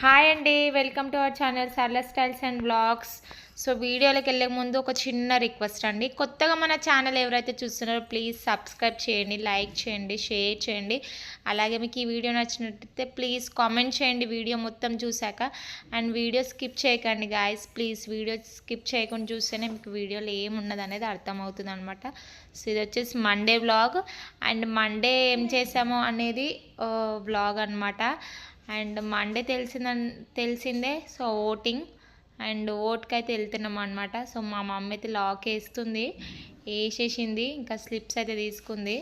Hi అండి welcome to our channel Sarla styles and blogs so వీడియోలోకి వెళ్ళే ముందు ఒక చిన్న రిక్వెస్ట్ అండి. కొత్తగా మన ఛానల్ ఎవరైతే చూస్తున్నారో ప్లీజ్ సబ్స్క్రైబ్ చేయండి లైక్ చేయండి షేర్ చేయండి. అలాగే మీకు ఈ వీడియో నచ్చినట్టయితే ప్లీజ్ కామెంట్ చేయండి వీడియో మొత్తం చూశాక. అండ్ వీడియో స్కిప్ చేయకండి గాయస్ ప్లీజ్ వీడియో స్కిప్ చేయకుండా చూస్తేనే మీకు వీడియోలో ఏమున్నది అనేది అర్థమవుతుంది అనమాట సో ఇది వచ్చేసి మండే వ్లాగ్ అండ్ మండే ఏం చేసామో అనేది uh, వ్లాగ్ అనమాట అండ్ మండే తెలిసింద తెలిసిందే సో ఓటింగ్. అండ్ ఓట్కి అయితే వెళ్తున్నాం అనమాట సో మా మమ్మీ అయితే లాక్ వేస్తుంది వేసేసింది ఇంకా స్లిప్స్ అయితే తీసుకుంది.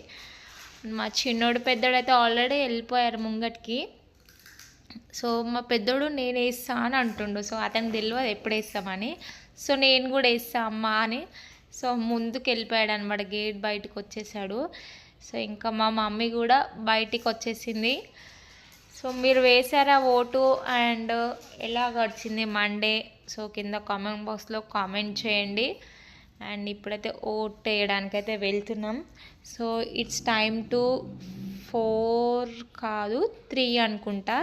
మా చిన్నోడు పెద్దోడు అయితే ఆల్రెడీ వెళ్ళిపోయారు ముంగటికి. సో మా పెద్దోడు నేను వేస్తా అని అంటుండు. సో అతనికి తెలియదు ఎప్పుడు వేస్తామని. సో నేను కూడా వేస్తా అమ్మా అని. సో ముందుకు వెళ్ళిపోయాడు అనమాట గేట్ బయటకు వచ్చేసాడు. సో ఇంకా మా మమ్మీ కూడా బయటికి వచ్చేసింది. సో మీరు వేసారా ఓటు? అండ్ ఎలా గడిచింది మండే సో కింద కామెంట్ బాక్స్లో కామెంట్ చేయండి. అండ్ ఇప్పుడైతే ఓట్ వేయడానికైతే వెళ్తున్నాం. So it's time to four కాదు త్రీ అనుకుంటా.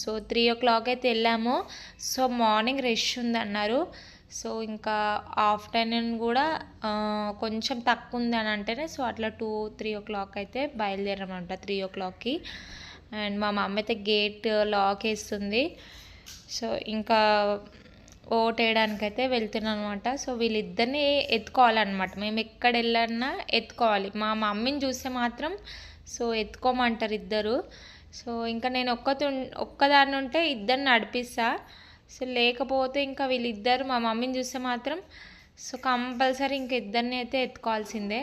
సో త్రీ ఓ క్లాక్ అయితే వెళ్ళాము. సో మార్నింగ్ రష్ ఉంది అన్నారు సో ఇంకా ఆఫ్టర్నూన్ కూడా కొంచెం తక్కువ ఉంది అని అంటేనే సో అట్లా టూ త్రీ ఓ క్లాక్ అయితే బయలుదేరామంట త్రీ ఓ క్లాక్కి అండ్ మా మమ్మీ అయితే గేట్ లాక్ వేస్తుంది. సో ఇంకా ఓట్ వేయడానికి అయితే వెళ్తున్నాను అనమాట సో వీళ్ళిద్దరిని ఎత్తుకోవాలన్నమాట. మేము ఎక్కడ వెళ్ళన్నా ఎత్తుకోవాలి. మా మమ్మీని చూస్తే మాత్రం సో ఎత్తుకోమంటారు ఇద్దరు. సో ఇంకా నేను ఒక్కతో ఒక్కదాన్ని ఉంటే ఇద్దరిని నడిపిస్తా. సో లేకపోతే ఇంకా వీళ్ళిద్దరు మా మమ్మీని చూస్తే మాత్రం సో కంపల్సరీ ఇంక ఇద్దరిని అయితే ఎత్తుకోవాల్సిందే.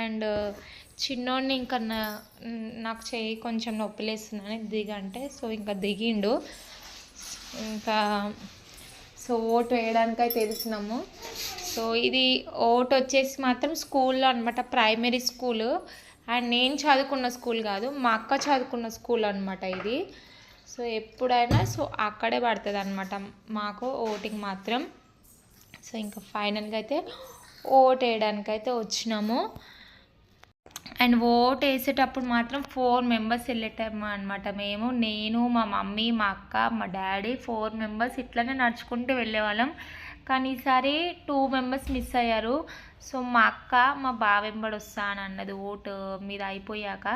అండ్ చిన్నోడిని ఇంకా నా నాకు చేయి కొంచెం నొప్పిలేస్తుందని దిగంటే సో ఇంకా దిగిండు. ఇంకా సో ఓటు వేయడానికైతే తెలిసినాము సో ఇది ఓటు వచ్చేసి మాత్రం స్కూల్లో అనమాట ప్రైమరీ స్కూల్. అండ్ నేను చదువుకున్న స్కూల్ కాదు మా అక్క చదువుకున్న స్కూల్ అనమాట ఇది. సో ఎప్పుడైనా సో అక్కడే పడుతుంది అనమాట మాకు ఓటింగ్ మాత్రం. సో ఇంకా ఫైనల్గా అయితే ఓటు వేయడానికైతే వచ్చినాము. అండ్ ఓట్ వేసేటప్పుడు మాత్రం ఫోర్ మెంబర్స్ వెళ్ళేటమ్మా అనమాట మేము నేను మా మమ్మీ మా అక్క మా డాడీ ఫోర్ మెంబర్స్ ఇట్లనే నడుచుకుంటూ వెళ్ళేవాళ్ళం. కానీ ఈసారి టూ మెంబర్స్ మిస్ అయ్యారు. సో మా అక్క మా బావ వెంబడి అన్నది ఓటు మీద అయిపోయాక.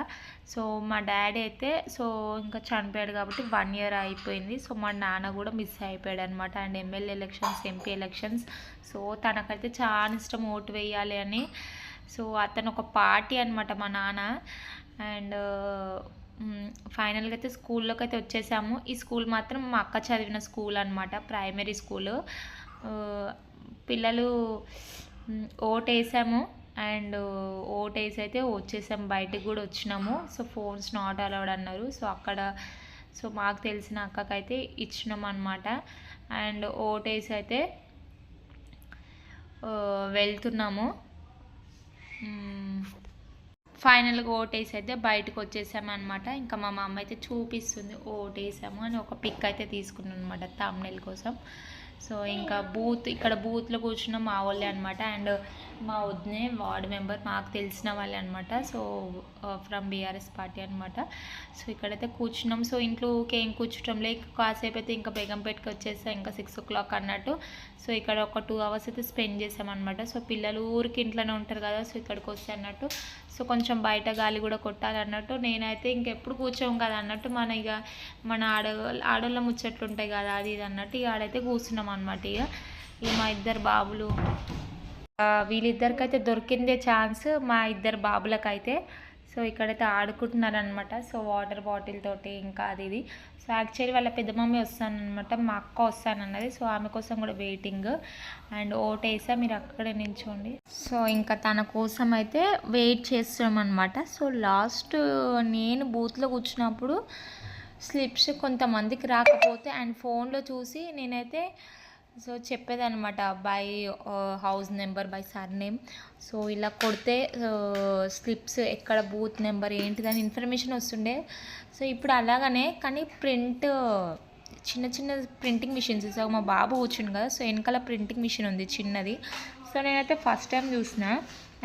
సో మా డాడీ అయితే సో ఇంకా చనిపోయాడు కాబట్టి వన్ ఇయర్ అయిపోయింది. సో మా నాన్న కూడా మిస్ అయిపోయాడు అనమాట and MLA elections MP elections. So తనకైతే చాలా ఇష్టం ఓటు వేయాలి అని. సో అతను ఒక పార్టీ అనమాట మా నాన్న. అండ్ ఫైనల్గా అయితే స్కూల్లోకి అయితే వచ్చేసాము. ఈ స్కూల్ మాత్రం మా అక్క చదివిన స్కూల్ అనమాట ప్రైమరీ స్కూల్. పిల్లలు ఓట్ వేసాము అండ్ ఓట్ వేసి అయితే వచ్చేసాము బయటకు కూడా వచ్చినాము. సో ఫోన్స్ నాట్ అలౌడ్ అన్నారు. సో అక్కడ సో మాకు తెలిసిన అక్కకైతే ఇచ్చినాం అనమాట అండ్ ఓట్ వేసి అయితే వెళ్తున్నాము. ఫైనల్గా ఓటేసి అయితే బయటకు వచ్చేసామన్నమాట ఇంకా మా మమ్మ అయితే చూపిస్తుంది ఓటేసాము అని ఒక పిక్ అయితే తీసుకున్నాను అనమాట తమ్నెల్ కోసం. సో ఇంకా బూత్ ఇక్కడ బూత్లో కూర్చున్న మా వాళ్ళే అనమాట అండ్ మా వద్దునే వార్డ్ మెంబర్ మాకు తెలిసిన వాళ్ళే అనమాట సో ఫ్రమ్ బీఆర్ఎస్ పార్టీ అనమాట సో ఇక్కడైతే కూర్చున్నాం. సో ఇంట్లో ఏం కూర్చోటం. లేక కాసేపు అయితే ఇంకా బేగంపేటకి వచ్చేసా ఇంకా సిక్స్ ఓ క్లాక్ అన్నట్టు. సో ఇక్కడ ఒక టూ అవర్స్ అయితే స్పెండ్ చేసామన్నమాట సో పిల్లలు ఊరికి ఇంట్లోనే ఉంటారు కదా సో ఇక్కడికి వస్తే అన్నట్టు. సో కొంచెం బయట గాలి కూడా కొట్టాలి అన్నట్టు నేనైతే ఇంకెప్పుడు కూర్చోం కదా అన్నట్టు మన ఇక మన ఆడ ఆడోళ్ళ ముచ్చట్లు ఉంటాయి కదా అది ఇది అన్నట్టు ఇక ఆడైతే కూర్చున్నాం అనమాట ఇక ఇక మా ఇద్దరు బాబులు వీళ్ళిద్దరికైతే దొరికిందే ఛాన్స్ మా ఇద్దరు బాబులకైతే. సో ఇక్కడైతే ఆడుకుంటున్నారు అనమాట సో వాటర్ బాటిల్ తోటి ఇంకా అది ఇది. సో యాక్చువల్లీ వాళ్ళ పెద్ద మమ్మీ వస్తానమాట మా అక్క వస్తానన్నది. సో ఆమె కోసం కూడా వెయిటింగ్. అండ్ ఓటేసా మీరు అక్కడే నిల్చోండి. సో ఇంకా తన కోసం అయితే వెయిట్ చేస్తామన్నమాట అనమాట సో లాస్ట్ నేను బూత్లో కూర్చున్నప్పుడు స్లిప్స్ కొంతమందికి రాకపోతే అండ్ ఫోన్లో చూసి నేనైతే so చెప్పేదనమాట by house number by surname so ఇలా కొడితే uh, స్లిప్స్ ఎక్కడ బూత్ నెంబర్ ఏంటిదని ఇన్ఫర్మేషన్ వస్తుండే. సో ఇప్పుడు అలాగనే కానీ ప్రింట్ uh, చిన్న చిన్న ప్రింటింగ్ మిషన్స్ సో మా బాబు కూర్చుండు కదా సో వెనకాల ప్రింటింగ్ మిషన్ ఉంది చిన్నది. సో నేనైతే ఫస్ట్ టైం చూసిన.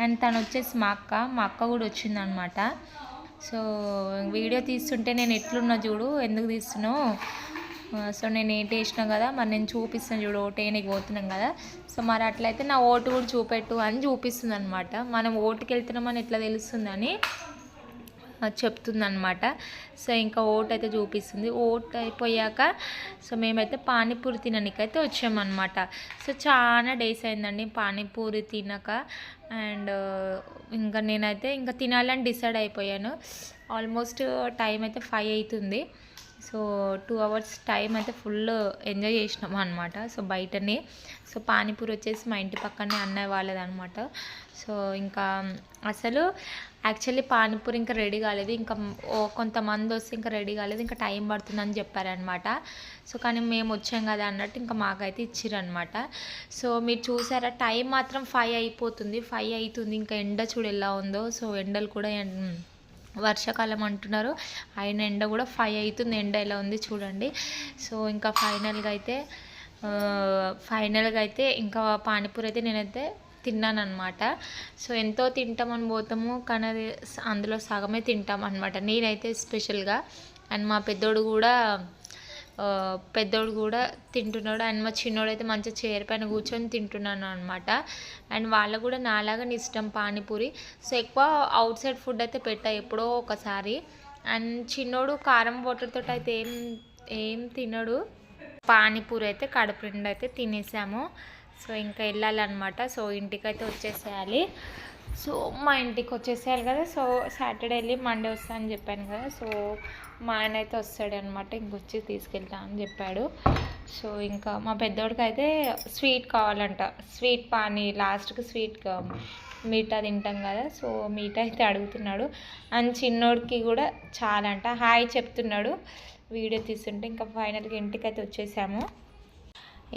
అండ్ తను వచ్చేసి మా అక్క మా అక్క కూడా వచ్చిందనమాట సో వీడియో తీస్తుంటే నేను ఎట్లున్నా చూడు ఎందుకు తీస్తున్నావు? సో నేను ఏంటి వేసినా కదా మరి నేను చూపిస్తాను చూడు ఓటేనికి పోతున్నాం కదా. సో మరి అట్లయితే నా ఓటు కూడా చూపెట్టు అని చూపిస్తుంది అనమాట మనం ఓటుకి వెళ్తున్నామని ఎట్లా తెలుస్తుందని చెప్తుంది అనమాట సో ఇంకా ఓట్ అయితే చూపిస్తుంది. ఓట్ అయిపోయాక సో మేమైతే పానీపూరి తినడానికైతే వచ్చామన్నమాట. సో చాలా డేస్ అయిందండి పానీపూరి తినక. అండ్ ఇంకా నేనైతే ఇంకా తినాలని డిసైడ్ అయిపోయాను. ఆల్మోస్ట్ టైం అయితే ఫైవ్ అవుతుంది. సో టూ అవర్స్ టైం అయితే ఫుల్ ఎంజాయ్ చేసినాము అనమాట సో బయటనే సో పానీపూరి వచ్చేసి మా ఇంటి పక్కనే అన్నయ్య వాళ్ళదనమాట సో ఇంకా అసలు యాక్చువల్లీ పానీపూరి ఇంకా రెడీ కాలేదు. ఇంకా కొంతమంది వస్తే ఇంకా రెడీ కాలేదు. ఇంకా టైం పడుతుందని చెప్పారనమాట సో కానీ మేము వచ్చాం కదా అన్నట్టు ఇంకా మాకైతే ఇచ్చిరనమాట సో మీరు చూసారా టైం మాత్రం ఫైవ్ అయిపోతుంది. ఫైవ్ అవుతుంది. ఇంకా ఎండ చూడు ఎలా ఉందో. సో ఎండలు కూడా వర్షాకాలం అంటున్నారు. ఆయన ఎండ కూడా ఫైవ్ అవుతుంది. ఎండ ఎలా ఉంది చూడండి. సో ఇంకా ఫైనల్గా అయితే ఫైనల్గా అయితే ఇంకా పానీపూరి అయితే నేనైతే తిన్నానమాట సో ఎంతో తింటామని పోతాము. కానీ అది అందులో సగమే తింటాం అనమాట నేనైతే స్పెషల్గా అండ్ మా పెద్దోడు కూడా పెద్దోడు కూడా తింటున్నాడు. అండ్ మా చిన్నోడు అయితే మంచిగా చైర్ పైన కూర్చొని తింటున్నాను అనమాట అండ్ వాళ్ళకు కూడా నాలాగా ఇష్టం పానీపూరి. సో ఎక్కువ అవుట్ సైడ్ ఫుడ్ అయితే పెట్టా ఎప్పుడో ఒకసారి. అండ్ చిన్నోడు కారం వాటర్తో అయితే ఏం ఏం తినడు. పానీపూరి అయితే కడుపు నిండా అయితే తినేసాము. సో ఇంకా వెళ్ళాలన్నమాట. సో ఇంటికైతే వచ్చేసేయాలి. సో మా ఇంటికి వచ్చేసేయాలి కదా. సో సాటర్డే వెళ్ళి మండే వస్తా అని చెప్పాను కదా. సో మా ఆయన అయితే వస్తాడు అనమాట ఇంకొచ్చి తీసుకెళ్తా అని చెప్పాడు. సో ఇంకా మా పెద్దోడికి అయితే స్వీట్ కావాలంట. స్వీట్ పానీ లాస్ట్కి స్వీట్ మీఠా తింటాం కదా. సో మీఠా అయితే అడుగుతున్నాడు. అండ్ చిన్నోడికి కూడా చాలా అంట హాయ్ చెప్తున్నాడు. వీడియో తీస్తుంటే ఇంకా ఫైనల్గా ఇంటికి అయితే వచ్చేసాము.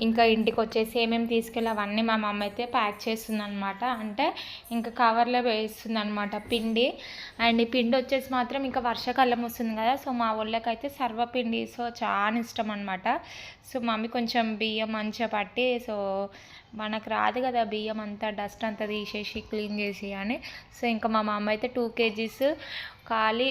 ఇంకా ఇంటికి వచ్చేసి ఏమేమి తీసుకెళ్ళి అవన్నీ మా మమ్మ అయితే ప్యాక్ చేస్తుంది అనమాట అంటే ఇంకా కవర్లో వేస్తుంది అనమాట పిండి. అండ్ ఈ పిండి వచ్చేసి మాత్రం ఇంకా వర్షాకాలం వస్తుంది కదా సో మా వాళ్ళకైతే సర్వపిండి. సో చాలా ఇష్టం అనమాట సో మమ్మీ కొంచెం బియ్యం మంచిగా పట్టి సో మనకు రాదు కదా బియ్యం అంతా డస్ట్ అంతా తీసేసి క్లీన్ చేసి అని. సో ఇంకా మా మమ్మ అయితే టూ కేజీస్ ఖాళీ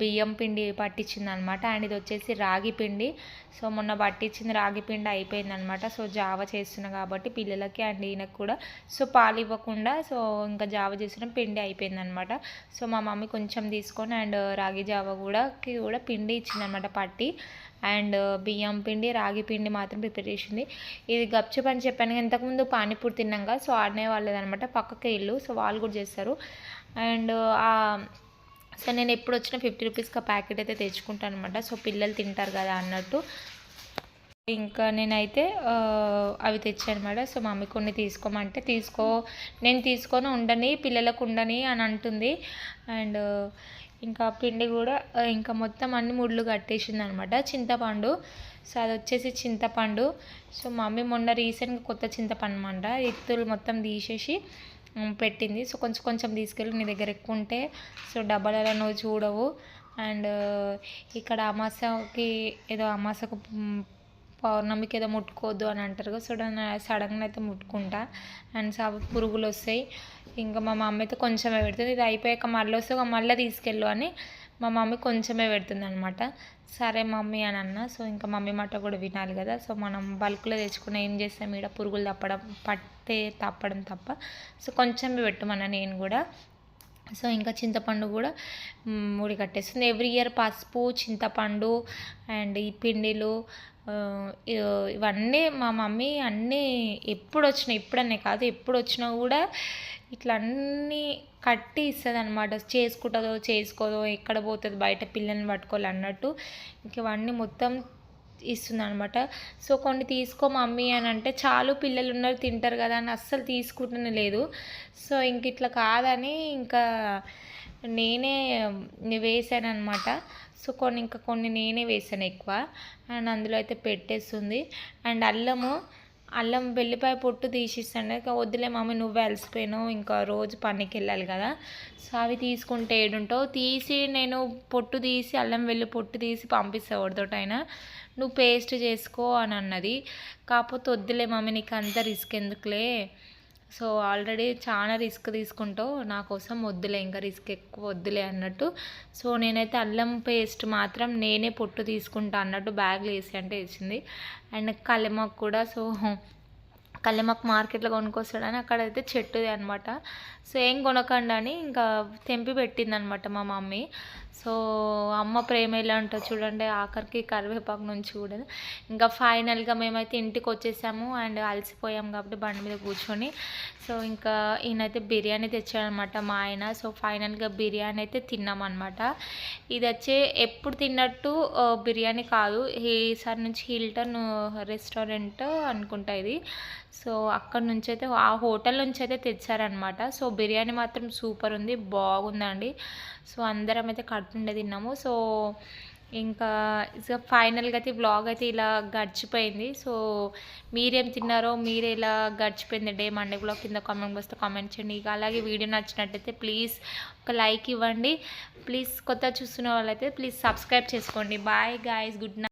బియ్యం పిండి పట్టించింది అనమాట అండ్ ఇది వచ్చేసి రాగి పిండి. సో మొన్న పట్టించింది రాగి పిండి అయిపోయింది అనమాట సో జావ చేస్తున్నా కాబట్టి పిల్లలకి అండ్ ఈయనకు కూడా. సో పాలు ఇవ్వకుండా సో ఇంకా జావ చేసిన పిండి అయిపోయింది అనమాట సో మా మమ్మీ కొంచెం తీసుకొని అండ్ రాగి జావ కూడాకి కూడా పిండి ఇచ్చింది అనమాట పట్టి. అండ్ బియ్యం పిండి రాగి పిండి మాత్రం ప్రిపేర్ చేసింది. ఇది గప్చుప్ అని చెప్పాను ఇంతకుముందు పానీపూరి తిన్నాక సో ఆడనే వాళ్ళేదనమాట పక్కకి ఇల్లు. సో వాళ్ళు కూడా చేస్తారు. అండ్ సో నేను ఎప్పుడు వచ్చిన ఫిఫ్టీ రూపీస్కి ఆ ప్యాకెట్ అయితే తెచ్చుకుంటాను అనమాట సో పిల్లలు తింటారు కదా అన్నట్టు. ఇంకా నేనైతే అవి తెచ్చాను సో మమ్మీ కొన్ని తీసుకోమంటే తీసుకో నేను తీసుకొని ఉండని పిల్లలకు ఉండని అని అంటుంది. అండ్ ఇంకా పిండి కూడా ఇంకా మొత్తం అన్ని ముళ్ళు కట్టేసింది అనమాట చింతపండు. సో అది వచ్చేసి చింతపండు. సో మమ్మీ మొన్న రీసెంట్గా కొత్త చింతపండు అనమాట ఇత్తులు మొత్తం తీసేసి పెట్టింది. సో కొంచెం కొంచెం తీసుకెళ్ళి నీ దగ్గర ఎక్కువ ఉంటే. సో డబ్బాలలో నువ్వు చూడవు. అండ్ ఇక్కడ అమాసకి ఏదో అమాసకు పౌర్ణమికి ఏదో ముట్టుకోవద్దు అని అంటారు కదా. సో నేను సడన్గా అయితే ముట్టుకుంటా. అండ్ సా పురుగులు వస్తాయి ఇంకా మా మమ్మీ అయితే కొంచెమే పెడుతుంది. ఇది అయిపోయాక మళ్ళీ వస్తే మళ్ళీ తీసుకెళ్ళు అని మా మమ్మీ కొంచెమే పెడుతుంది అనమాట సరే మమ్మీ అని అన్న సో ఇంకా మమ్మీ మాట కూడా వినాలి కదా. సో మనం బల్క్లో తెచ్చుకున్న ఏం చేస్తాం? ఈడ పురుగులు తప్పడం పట్టే తప్పడం తప్ప. సో కొంచెమే పెట్టమన్నా నేను కూడా. సో ఇంకా చింతపండు కూడా ముడి కట్టేస్తుంది. ఎవ్రీ ఇయర్ పసుపు చింతపండు అండ్ ఈ పిండిలు ఇవన్నీ మా మమ్మీ అన్నీ ఎప్పుడు వచ్చినా ఇప్పుడనే కాదు ఎప్పుడు వచ్చినా కూడా ఇట్లా అన్నీ కట్టి ఇస్తుంది అనమాట చేసుకుంటుందో చేసుకోదో ఎక్కడ పోతుంది బయట పిల్లల్ని పట్టుకోవాలి అన్నట్టు ఇంక ఇవన్నీ మొత్తం ఇస్తుంది అనమాట సో కొన్ని తీసుకో మమ్మీ అని అంటే చాలు పిల్లలు ఉన్నారు తింటారు కదా అని అస్సలు తీసుకుంటూనే లేదు. సో ఇంక ఇట్లా కాదని ఇంకా నేనే వేసాను అనమాట సో కొన్ని ఇంకా కొన్ని నేనే వేసాను ఎక్కువ. అండ్ అందులో అయితే పెట్టేస్తుంది. అండ్ అల్లము అల్లం వెల్లిపాయ పొట్టు తీసిస్తాను వద్దులే మమ్మీ నువ్వే అలసిపోయినావు. ఇంకా రోజు పనికి వెళ్ళాలి కదా. సో అవి తీసుకుంటే ఏడుంటావు తీసి నేను పొట్టు తీసి అల్లం వెల్లి పొట్టు తీసి పంపిస్తా ఎవరితోటైనా. నువ్వు పేస్ట్ చేసుకో అని అన్నది. కాకపోతే వద్దులే మమ్మీ నీకు అంత రిస్క్ ఎందుకులే? సో ఆల్రెడీ చాలా రిస్క్ తీసుకుంటావు నా కోసం వద్దులే ఇంకా రిస్క్ ఎక్కువ వద్దులే అన్నట్టు. సో నేనైతే అల్లం పేస్ట్ మాత్రం నేనే పొట్టు తీసుకుంటా అన్నట్టు బ్యాగ్లో వేసి అంటే వేసింది. అండ్ కలిమాకు కూడా సో కళ్ళెమ్మకు మార్కెట్లో కొనుక్కొస్తాడని అక్కడైతే చెట్టుది అనమాట సో ఏం కొనకండి అని ఇంకా తెంపి పెట్టింది అనమాట మా మమ్మీ. సో అమ్మ ప్రేమ ఎలా ఉంటుంది చూడండి ఆఖరికి కరివేపాకు నుంచి కూడా. ఇంకా ఫైనల్గా మేమైతే ఇంటికి వచ్చేసాము అండ్ అలసిపోయాం కాబట్టి బండి మీద కూర్చొని. సో ఇంకా ఈయనైతే బిర్యానీ తెచ్చాడనమాట మా ఆయన. సో ఫైనల్గా బిర్యానీ అయితే తిన్నామన్నమాట. ఇది వచ్చే ఎప్పుడు తిన్నట్టు బిర్యానీ కాదు. ఈసారి నుంచి హిల్టన్ రెస్టారెంట్ అనుకుంటా ఇది. సో అక్కడ నుంచి అయితే ఆ హోటల్ నుంచి అయితే తెచ్చారనమాట సో బిర్యానీ మాత్రం సూపర్ ఉంది బాగుందండి. సో అందరం అయితే కడుతుండే తిన్నాము. సో ఇంకా ఫైనల్గా అయితే బ్లాగ్ అయితే ఇలా గడిచిపోయింది. సో మీరేం తిన్నారో మీరు ఇలా గడిచిపోయింది డే మండే బ్లాగ్ కింద కామెంట్ బాక్స్లో కామెంట్ చేయండి. ఇక అలాగే వీడియో నచ్చినట్టయితే ప్లీజ్ ఒక లైక్ ఇవ్వండి. ప్లీజ్ కొత్త చూస్తున్న వాళ్ళైతే ప్లీజ్ సబ్స్క్రైబ్ చేసుకోండి. Bye guys good night.